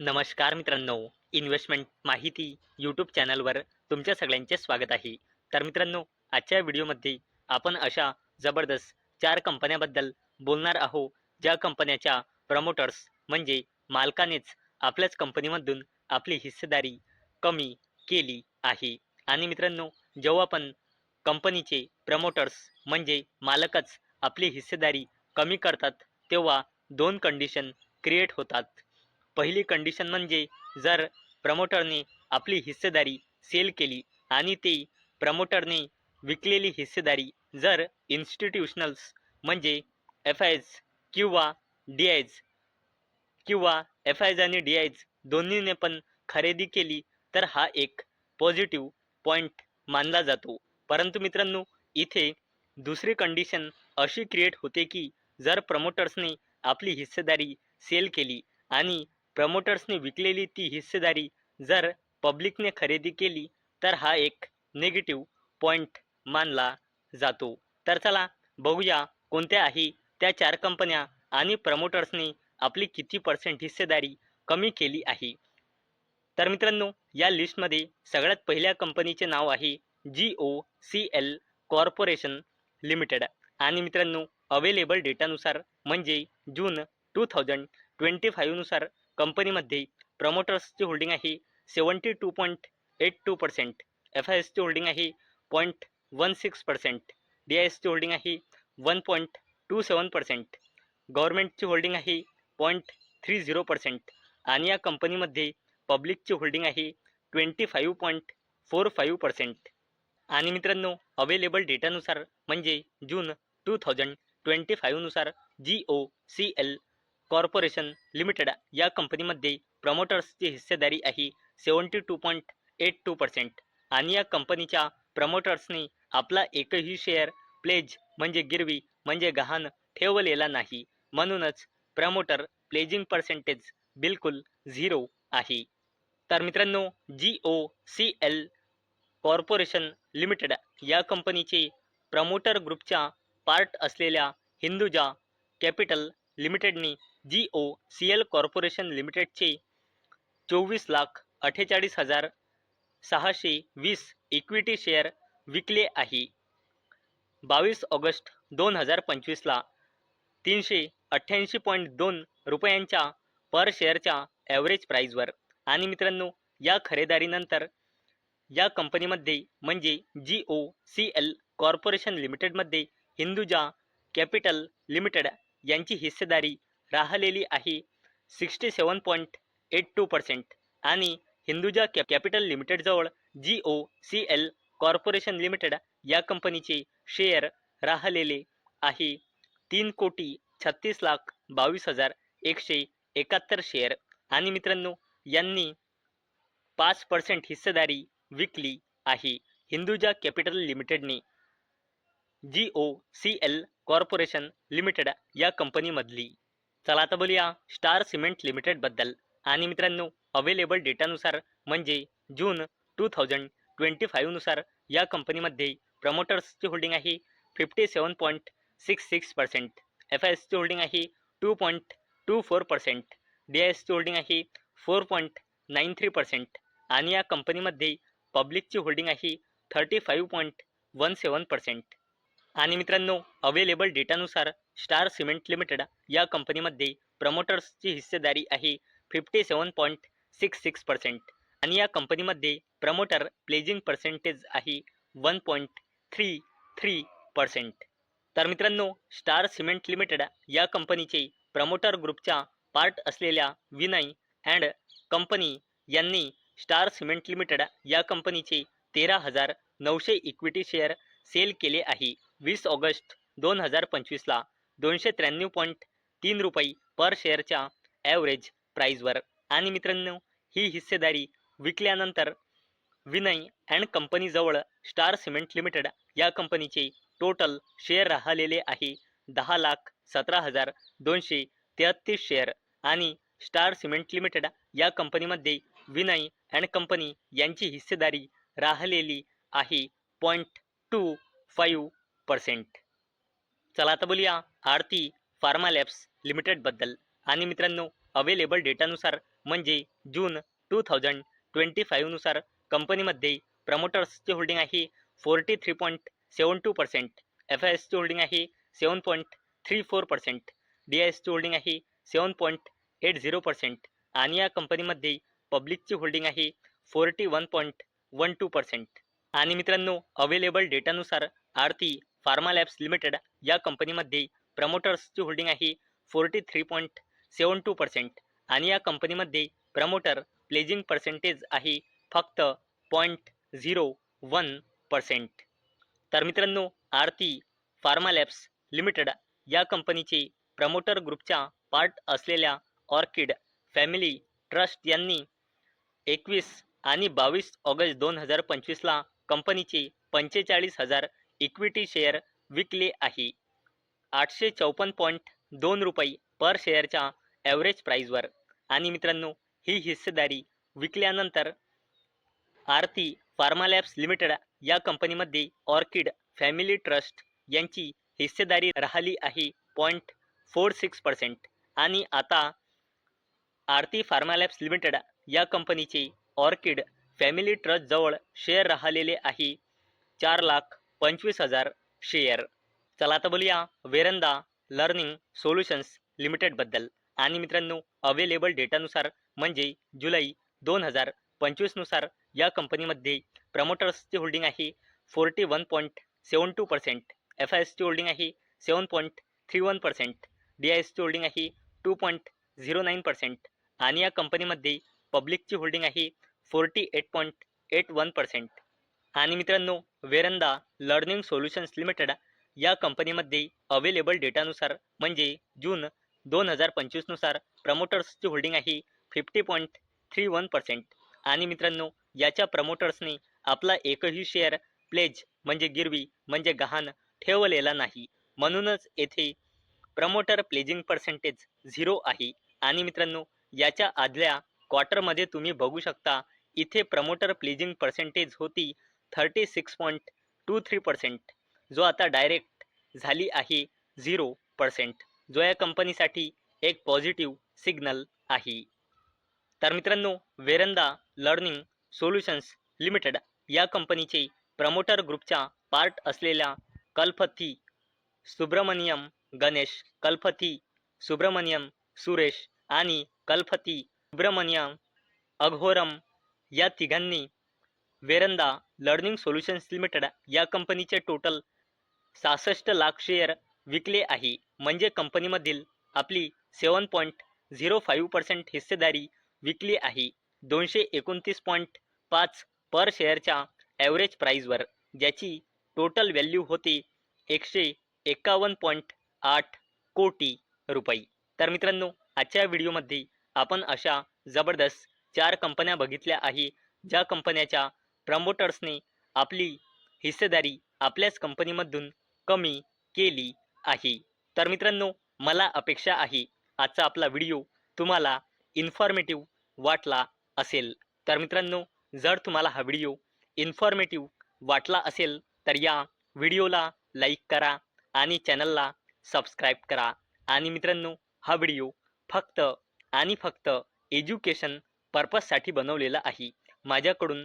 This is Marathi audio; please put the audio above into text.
नमस्कार मित्रांनो इन्व्हेस्टमेंट माहिती यूट्यूब चॅनलवर तुमच्या सगळ्यांचे स्वागत आहे. तर मित्रांनो आजच्या व्हिडिओमध्ये आपण अशा जबरदस्त चार कंपन्याबद्दल बोलणार आहोत. ज्या कंपन्याच्या प्रमोटर्स म्हणजे मालकानेच आपल्याच कंपनीमधून आपली हिस्सेदारी कमी केली आहे. आणि मित्रांनो जेव्हा पण कंपनीचे प्रमोटर्स म्हणजे मालकच आपली हिस्सेदारी कमी करतात तेव्हा दोन कंडिशन क्रिएट होतात. पहिली कंडिशन म्हणजे जर प्रमोटरने आपली हिस्सेदारी सेल केली आणि ते प्रमोटरने विकलेली हिस्सेदारी जर इन्स्टिट्यूशनल्स म्हणजे एफ आयज किंवा डी आयज किंवा एफ आयज आणि डी आयज दोन्हीने पण खरेदी केली तर हा एक पॉझिटिव्ह पॉईंट मानला जातो. परंतु मित्रांनो इथे दुसरी कंडिशन अशी क्रिएट होते की जर प्रमोटर्सने आपली हिस्सेदारी सेल केली आणि प्रमोटर्सने विकलेली ती हिस्सेदारी जर पब्लिकने खरेदी केली तर हा एक निगेटिव्ह पॉईंट मानला जातो. तर चला बघूया कोणत्या आहे त्या चार कंपन्या आणि प्रमोटर्सने आपली किती पर्सेंट हिस्सेदारी कमी केली आहे. तर मित्रांनो या लिस्टमध्ये सगळ्यात पहिल्या कंपनीचे नाव आहे G O C L corporation limited आणि मित्रांनो अवेलेबल डेटानुसार म्हणजे जून टू थाउजंड ट्वेंटी फाईव्हनुसार कंपनीमध्ये प्रमोटर्सची होल्डिंग आहे seventy two point eight two percent F I एसची होल्डिंग आहे point one six percent D I एसची होल्डिंग आहे one point two seven percent गव्हर्मेंटची holding आहे पॉईंट थ्री झिरो पर्सेंट आणि या कंपनीमध्ये पब्लिकची होल्डिंग आहे twenty five point four five percent. आणि मित्रांनो अवेलेबल डेटानुसार म्हणजे June two thousand twenty फाईव्हनुसार G O C L corporation limited या कंपनीमध्ये प्रमोटर्सची हिस्सेदारी आहे seventy two point eight two percent. आणि या कंपनीच्या प्रमोटर्सनी आपला एकही शेअर प्लेज म्हणजे गिरवी म्हणजे गहाण ठेवलेला नाही. म्हणूनच प्रमोटर प्लेजिंग पर्सेंटेज बिलकुल झिरो आहे. तर मित्रांनो G O C L corporation limited या कंपनीचे प्रमोटर ग्रुपच्या पार्ट असलेल्या Hinduja capital लिमिटेडने G O C L corporation लिमिटेडचे चोवीस लाख अठ्ठेचाळीस हजार सहाशे वीस इक्विटी शेअर विकले आहे. बावीस ऑगस्ट दोन हजार पंचवीसला तीनशे अठ्ठ्याऐंशी पॉईंट दोन रुपयांच्या पर शेअरच्या ॲव्हरेज प्राईजवर आणि मित्रांनो या खरेदारीनंतर या कंपनीमध्ये म्हणजे G O C L corporation लिमिटेडमध्ये हिंदुजा कॅपिटल लिमिटेड यांची हिस्सेदारी राहिलेली आहे. Sixty seven point eight two percent आणि हिंदुजा कॅ capital लिमिटेडजवळ G O C L corporation limited या कंपनीचे शेअर राहिलेले आहे. तीन कोटी छत्तीस लाख बावीस हजार एकशे एकाहत्तर शेअर. आणि मित्रांनो यांनी पाच पर्सेंट हिस्सेदारी विकली आहे. Hinduja capital लिमिटेडने G O C L corporation limited या कंपनीमधली. चला आता बोलूया स्टार सिमेंट लिमिटेडबद्दल आणि मित्रांनो अवेलेबल डेटानुसार म्हणजे जून टू थाउजंड ट्वेंटी फाईव्हनुसार या कंपनीमध्ये प्रमोटर्सची होल्डिंग आहे fifty seven point six six percent F I एसची होल्डिंग आहे two point two four percent D I एसची होल्डिंग आहे four point nine three percent आणि या कंपनीमध्ये पब्लिकची होल्डिंग आहे thirty five point one seven percent आणि मित्रांनो अवेलेबल डेटानुसार स्टार सिमेंट लिमिटेड या कंपनीमध्ये प्रमोटर्सची हिस्सेदारी आहे fifty seven point six six percent आणि या कंपनीमध्ये प्रमोटर प्लेजिंग पर्सेंटेज आहे one point three three percent तर मित्रांनो स्टार सिमेंट लिमिटेड या कंपनीचे प्रमोटर ग्रुपच्या पार्ट असलेल्या विनय अँड कंपनी यांनी स्टार सिमेंट लिमिटेड या कंपनीचे तेरा हजार नऊशे इक्विटी शेअर सेल केले आहे. वीस ऑगस्ट दोन हजार पंचवीसला दोनशे त्र्याण्णव पॉईंट तीन रुपये पर शेअरच्या ॲव्हरेज प्राईजवर आणि मित्रांनो ही हिस्सेदारी विकल्यानंतर विनय अँड कंपनीजवळ स्टार सिमेंट लिमिटेड या कंपनीचे टोटल शेअर राहिलेले आहे दहा लाख सतरा हजार दोनशे तेहत्तीस शेअर आणि स्टार सिमेंट लिमिटेड या कंपनीमध्ये विनय अँड कंपनी यांची हिस्सेदारी राहिलेली आहे पॉईंट टू फाईव्ह पर्सेंट चला आता बोलूया आरती फार्मा लॅब्स लिमिटेडबद्दल आणि मित्रांनो अवेलेबल डेटानुसार म्हणजे जून टू थाउजंड ट्वेंटी फाईव्हनुसार कंपनीमध्ये प्रमोटर्सची होल्डिंग आहे forty three point seven two percent F I एसची होल्डिंग आहे seven point three four percent D I एसची होल्डिंग आहे seven point eight zero percent आणि या कंपनीमध्ये पब्लिकची होल्डिंग आहे forty one point one two percent आणि मित्रांनो अवेलेबल डेटानुसार आरती फार्मा लॅब्स लिमिटेड या कंपनीमध्ये प्रमोटर्सची होल्डिंग आहे forty three point seven two percent आणि या कंपनीमध्ये प्रमोटर प्लेजिंग पर्सेंटेज आहे फक्त पॉईंट झिरो वन पर्सेंट. तर मित्रांनो आरती फार्मा लॅब्स लिमिटेड या कंपनीचे प्रमोटर ग्रुपच्या पार्ट असलेल्या ऑर्किड फॅमिली ट्रस्ट यांनी एकवीस आणि बावीस ऑगस्ट दोन हजार पंचवीसला कंपनीचे पंचेचाळीस हजार इक्विटी शेअर विकले आहे. आठशे चौपन्न पॉईंट दोन रुपये पर शेअरच्या ॲव्हरेज प्राईजवर आणि मित्रांनो ही हिस्सेदारी विकल्यानंतर आरती फार्मा लॅब्स लिमिटेड या कंपनीमध्ये ऑर्किड फॅमिली ट्रस्ट यांची हिस्सेदारी राहिली आहे पॉईंट फोर सिक्स पर्सेंट आणि आता आरती फार्मा लॅब्स लिमिटेड या कंपनीचे ऑर्किड फॅमिली ट्रस्टजवळ शेअर राहिलेले आहे चार लाख पंचवीस हजार शेअर चला आता बोलूया वेरंदा लर्निंग सोल्युशन्स लिमिटेडबद्दल. आणि मित्रांनो अवेलेबल डेटानुसार म्हणजे जुलै दोन हजार पंचवीसनुसार या कंपनीमध्ये प्रमोटर्सची होल्डिंग आहे forty one point seven two percent F I एसची होल्डिंग आहे seven point three one percent D I एसची होल्डिंग आहे two point zero nine percent आणि या कंपनीमध्ये पब्लिकची होल्डिंग आहे forty eight point eight one percent आणि मित्रांनो वेरंदा लर्निंग सोल्युशन्स लिमिटेड या कंपनीमध्ये अवेलेबल डेटानुसार म्हणजे जून दोन हजार पंचवीसनुसार प्रमोटर्सची होल्डिंग आहे fifty point three one percent आणि मित्रांनो याच्या प्रमोटर्सने आपला एकही शेअर प्लेज म्हणजे गिरवी म्हणजे गहाण ठेवलेला नाही. म्हणूनच येथे प्रमोटर प्लेजिंग पर्सेंटेज झिरो आहे. आणि मित्रांनो याच्या आदल्या क्वार्टरमध्ये तुम्ही बघू शकता इथे प्रमोटर प्लेजिंग पर्सेंटेज होती thirty six point two three percent. जो आता डायरेक्ट झाली आहे झिरो पर्सेंट. जो या कंपनीसाठी एक पॉझिटिव्ह सिग्नल आहे. तर मित्रांनो वेरंदा लर्निंग सोल्युशन्स लिमिटेड या कंपनीचे प्रमोटर ग्रुपच्या पार्ट असलेल्या कल्पथी सुब्रमण्यम गणेश कल्पथी सुब्रमण्यम सुरेश आणि कल्पथी सुब्रमण्यम अघोरम या तिघांनी वेरंदा लर्निंग सोल्युशन्स लिमिटेड या कंपनीचे टोटल सहासष्ट लाख शेअर विकले आहे. म्हणजे कंपनीमधील आपली seven point zero five percent हिस्सेदारी विकली आहे. दोनशे एकोणतीस पॉईंट पाच पर शेअरच्या ॲव्हरेज प्राईजवर ज्याची टोटल व्हॅल्यू होती एकशे एकावन्न पॉईंट आठ कोटी रुपये. तर मित्रांनो आजच्या व्हिडिओमध्ये आपण अशा जबरदस्त चार कंपन्या बघितल्या आहे ज्या कंपन्याच्या प्रमोटर्सने आपली हिस्सेदारी आपल्याच कंपनीमधून कमी केली आहे. तर मित्रांनो मला अपेक्षा आहे आजचा आपला व्हिडिओ तुम्हाला इन्फॉर्मेटिव्ह वाटला असेल. तर मित्रांनो जर तुम्हाला हा व्हिडिओ इन्फॉर्मेटिव्ह वाटला असेल तर या व्हिडिओला लाईक करा आणि चॅनलला सबस्क्राईब करा. आणि मित्रांनो हा व्हिडिओ फक्त आणि फक्त एज्युकेशन पर्पजसाठी बनवलेला आहे. माझ्याकडून